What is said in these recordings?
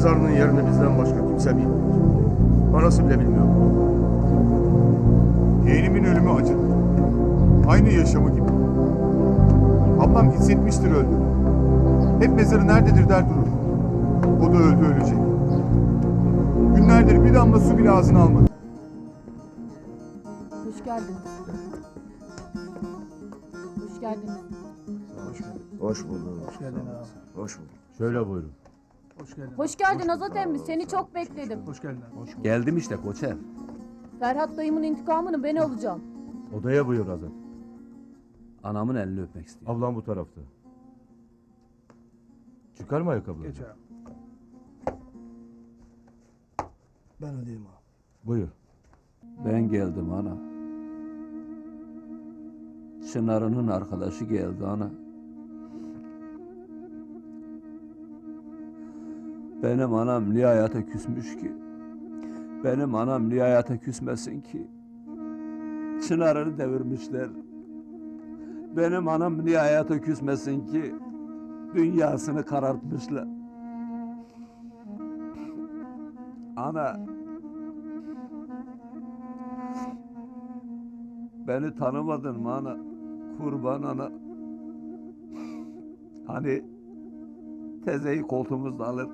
mezarının yerini bizden başka kimse bilmiyor. Anası bile bilmiyor. Yeğenimin ölümü acıdı. Aynı yaşamı gibi. Ablam hissetmiştir öldüğünü. Hep mezarı nerededir der durur. O da öldü ölecek. Günlerdir bir damla su bile ağzına almadı. Hoş geldiniz. Hoş geldiniz. Hoş bulduk. Hoş geldin abi. Hoş bulduk. Şöyle buyurun. Hoş geldin. Hoş geldin Azat emmi. Seni çok bekledim. Hoş geldin. Hoş Geldim işte koçer. Ferhat dayımın intikamını ben alacağım. Odaya buyur Azat. Anamın elini öpmek istiyorum. Ablam bu tarafta. Çıkarma ayakkabıları. Geç abi. Ben ödeyeyim abi. Buyur. Ben geldim ana. Çınar'ının arkadaşı geldi ana. Benim anam niye hayata küsmüş ki? Benim anam niye hayata küsmesin ki? Çınar'ını devirmişler. Benim anam niye hayata küsmesin ki? Dünyasını karartmışlar. Ana, Beni tanımadın mı ana? Kurban ana. Hani tezeyi koltuğumuzda alır.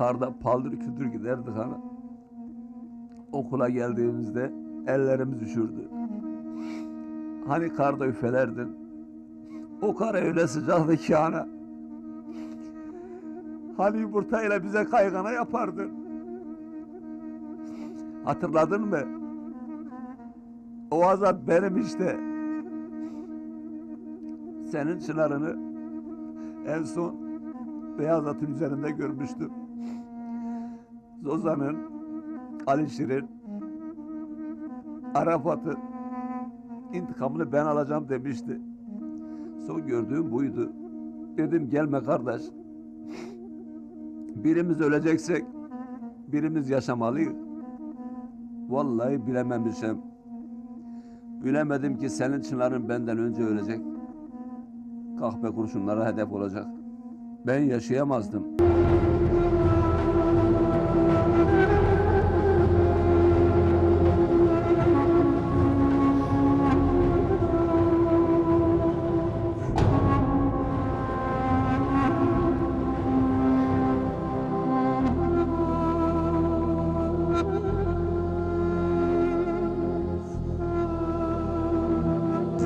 Karda paldır küldür giderdik ana. Okula geldiğimizde ellerimiz üşürdü. Hani karda üfelerdin. O kar öyle sıcaktı ki ana. Hani yumurtayla bize kaygana yapardın. Hatırladın mı? O azap benim işte. Senin çınarını en son beyaz atın üzerinde görmüştüm. Zozan'ın, Alişir'in, Arafat'ın intikamını ben alacağım demişti. Son gördüğüm buydu. Dedim gelme kardeş. Birimiz öleceksek birimiz yaşamalıyız. Vallahi bilememişim. Bilemedim ki senin çınarın benden önce ölecek. Kahpe kurşunlara hedef olacak. Ben yaşayamazdım.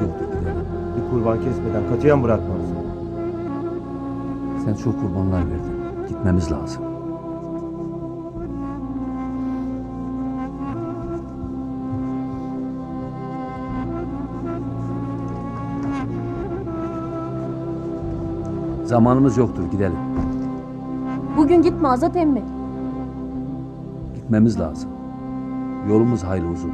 Yoktu gidelim. Bir kurban kesmeden katiyen bırakmazsın. Sen çok kurbanlar verdin. Gitmemiz lazım. Zamanımız yoktur gidelim. Bugün gitme Azat emmi. Gitmemiz lazım. Yolumuz hayli uzun.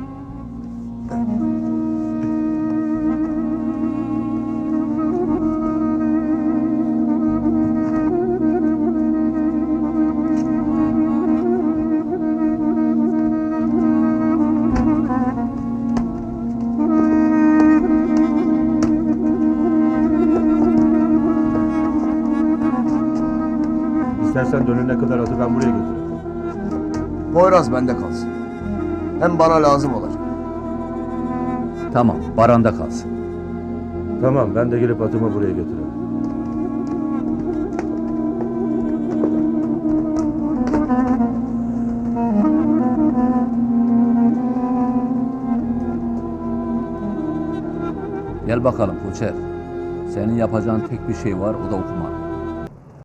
İstersen dönene kadar atı ben buraya getiririm. Poyraz bende kalsın. Hem bana lazım olacak. Tamam, baranda kalsın. Tamam ben de gelip atımı buraya getiririm. Gel bakalım Koçer. Senin yapacağın tek bir şey var, o da okumak.